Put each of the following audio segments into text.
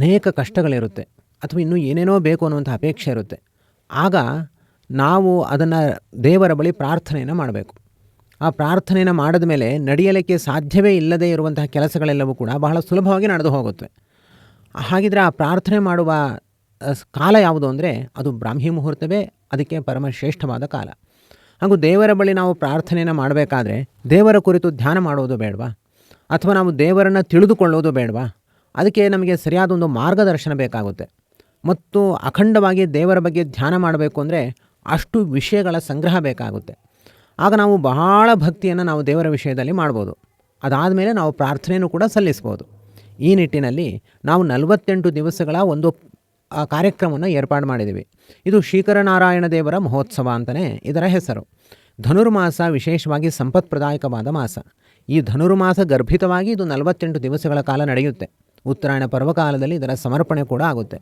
ಅನೇಕ ಕಷ್ಟಗಳಿರುತ್ತೆ ಅಥವಾ ಇನ್ನೂ ಏನೇನೋ ಬೇಕು ಅನ್ನುವಂಥ ಅಪೇಕ್ಷೆ ಇರುತ್ತೆ. ಆಗ ನಾವು ಅದನ್ನು ದೇವರ ಬಳಿ ಪ್ರಾರ್ಥನೆಯನ್ನು ಮಾಡಬೇಕು. ಆ ಪ್ರಾರ್ಥನೆಯನ್ನು ಮಾಡಿದ ಮೇಲೆ ನಡೆಯಲಿಕ್ಕೆ ಸಾಧ್ಯವೇ ಇಲ್ಲದೇ ಇರುವಂತಹ ಕೆಲಸಗಳೆಲ್ಲವೂ ಕೂಡ ಬಹಳ ಸುಲಭವಾಗಿ ನಡೆದು ಹೋಗುತ್ತೆ. ಹಾಗಿದ್ರೆ ಆ ಪ್ರಾರ್ಥನೆ ಮಾಡುವ ಕಾಲ ಯಾವುದು ಅಂದರೆ ಅದು ಬ್ರಾಹ್ಮಿ ಮುಹೂರ್ತವೇ, ಅದಕ್ಕೆ ಪರಮಶ್ರೇಷ್ಠವಾದ ಕಾಲ. ಹಾಗೂ ದೇವರ ಬಳಿ ನಾವು ಪ್ರಾರ್ಥನೆಯನ್ನು ಮಾಡಬೇಕಾದ್ರೆ ದೇವರ ಕುರಿತು ಧ್ಯಾನ ಮಾಡುವುದು ಬೇಡವಾ? ಅಥವಾ ನಾವು ದೇವರನ್ನು ತಿಳಿದುಕೊಳ್ಳೋದು ಬೇಡವಾ? ಅದಕ್ಕೆ ನಮಗೆ ಸರಿಯಾದ ಒಂದು ಮಾರ್ಗದರ್ಶನ ಬೇಕಾಗುತ್ತೆ. ಮತ್ತು ಅಖಂಡವಾಗಿ ದೇವರ ಬಗ್ಗೆ ಧ್ಯಾನ ಮಾಡಬೇಕು ಅಂದರೆ ಅಷ್ಟು ವಿಷಯಗಳ ಸಂಗ್ರಹ ಬೇಕಾಗುತ್ತೆ. ಆಗ ನಾವು ಬಹಳ ಭಕ್ತಿಯನ್ನು ನಾವು ದೇವರ ವಿಷಯದಲ್ಲಿ ಮಾಡ್ಬೋದು. ಅದಾದಮೇಲೆ ನಾವು ಪ್ರಾರ್ಥನೆಯನ್ನು ಕೂಡ ಸಲ್ಲಿಸ್ಬೋದು. ಈ ನಿಟ್ಟಿನಲ್ಲಿ ನಾವು ನಲವತ್ತೆಂಟು ದಿವಸಗಳ ಒಂದು ಕಾರ್ಯಕ್ರಮವನ್ನು ಏರ್ಪಾಡು ಮಾಡಿದ್ದೀವಿ. ಇದು ಶ್ರೀಕರನಾರಾಯಣ ದೇವರ ಮಹೋತ್ಸವ ಅಂತಲೇ ಇದರ ಹೆಸರು. ಧನುರ್ಮಾಸ ವಿಶೇಷವಾಗಿ ಸಂಪತ್ಪ್ರದಾಯಕವಾದ ಮಾಸ. ಈ ಧನುರ್ಮಾಸ ಗರ್ಭಿತವಾಗಿ ಇದು ನಲವತ್ತೆಂಟು ದಿವಸಗಳ ಕಾಲ ನಡೆಯುತ್ತೆ. ಉತ್ತರಾಯಣ ಪರ್ವಕಾಲದಲ್ಲಿ ಇದರ ಸಮರ್ಪಣೆ ಕೂಡ ಆಗುತ್ತೆ.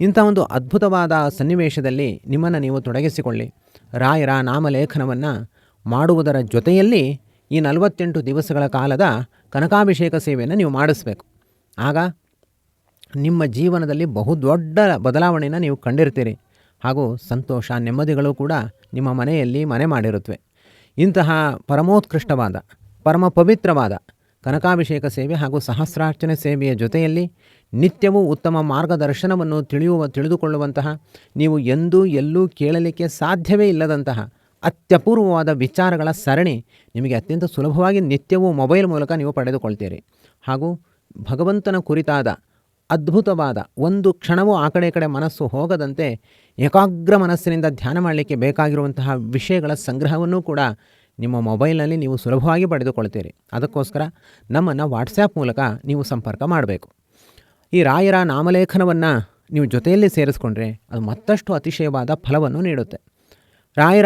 ಇಂಥ ಒಂದು ಅದ್ಭುತವಾದ ಸನ್ನಿವೇಶದಲ್ಲಿ ನಿಮ್ಮನ್ನು ನೀವು ತೊಡಗಿಸಿಕೊಳ್ಳಿ. ರಾಯರ ನಾಮಲೇಖನವನ್ನು ಮಾಡುವುದರ ಜೊತೆಯಲ್ಲಿ ಈ ನಲವತ್ತೆಂಟು ದಿವಸಗಳ ಕಾಲದ ಕನಕಾಭಿಷೇಕ ಸೇವೆಯನ್ನು ನೀವು ಮಾಡಿಸ್ಬೇಕು. ಆಗ ನಿಮ್ಮ ಜೀವನದಲ್ಲಿ ಬಹುದೊಡ್ಡ ಬದಲಾವಣೆಯನ್ನು ನೀವು ಕಂಡಿರ್ತೀರಿ. ಹಾಗೂ ಸಂತೋಷ, ನೆಮ್ಮದಿಗಳು ಕೂಡ ನಿಮ್ಮ ಮನೆಯಲ್ಲಿ ಮನೆ ಮಾಡಿರುತ್ತವೆ ಇಂತಹ ಪರಮೋತ್ಕೃಷ್ಟವಾದ ಪರಮ ಪವಿತ್ರವಾದ ಕನಕಾಭಿಷೇಕ ಸೇವೆ ಹಾಗೂ ಸಹಸ್ರಾರ್ಚನೆ ಸೇವೆಯ ಜೊತೆಯಲ್ಲಿ ನಿತ್ಯವೂ ಉತ್ತಮ ಮಾರ್ಗದರ್ಶನವನ್ನು ತಿಳಿಯುವ, ತಿಳಿದುಕೊಳ್ಳುವಂತಹ, ನೀವು ಎಂದೂ ಎಲ್ಲೂ ಕೇಳಲಿಕ್ಕೆ ಸಾಧ್ಯವೇ ಇಲ್ಲದಂತಹ ಅತ್ಯಪೂರ್ವವಾದ ವಿಚಾರಗಳ ಸರಣಿ ನಿಮಗೆ ಅತ್ಯಂತ ಸುಲಭವಾಗಿ ನಿತ್ಯವೂ ಮೊಬೈಲ್ ಮೂಲಕ ನೀವು ಪಡೆದುಕೊಳ್ತೀರಿ. ಹಾಗೂ ಭಗವಂತನ ಕುರಿತಾದ ಅದ್ಭುತವಾದ ಒಂದು ಕ್ಷಣವೂ ಆ ಕಡೆ ಕಡೆ ಮನಸ್ಸು ಹೋಗದಂತೆ ಏಕಾಗ್ರ ಮನಸ್ಸಿನಿಂದ ಧ್ಯಾನ ಮಾಡಲಿಕ್ಕೆ ಬೇಕಾಗಿರುವಂತಹ ವಿಷಯಗಳ ಸಂಗ್ರಹವನ್ನು ಕೂಡ ನಿಮ್ಮ ಮೊಬೈಲ್ನಲ್ಲಿ ನೀವು ಸುಲಭವಾಗಿ ಪಡೆದುಕೊಳ್ತೀರಿ. ಅದಕ್ಕೋಸ್ಕರ ನಮ್ಮನ್ನು ವಾಟ್ಸ್ಯಾಪ್ ಮೂಲಕ ನೀವು ಸಂಪರ್ಕ ಮಾಡಬೇಕು. ಈ ರಾಯರ ನಾಮಲೇಖನವನ್ನು ನೀವು ಜೊತೆಯಲ್ಲಿ ಸೇರಿಸ್ಕೊಂಡ್ರೆ ಅದು ಮತ್ತಷ್ಟು ಅತಿಶಯವಾದ ಫಲವನ್ನು ನೀಡುತ್ತೆ. ರಾಯರ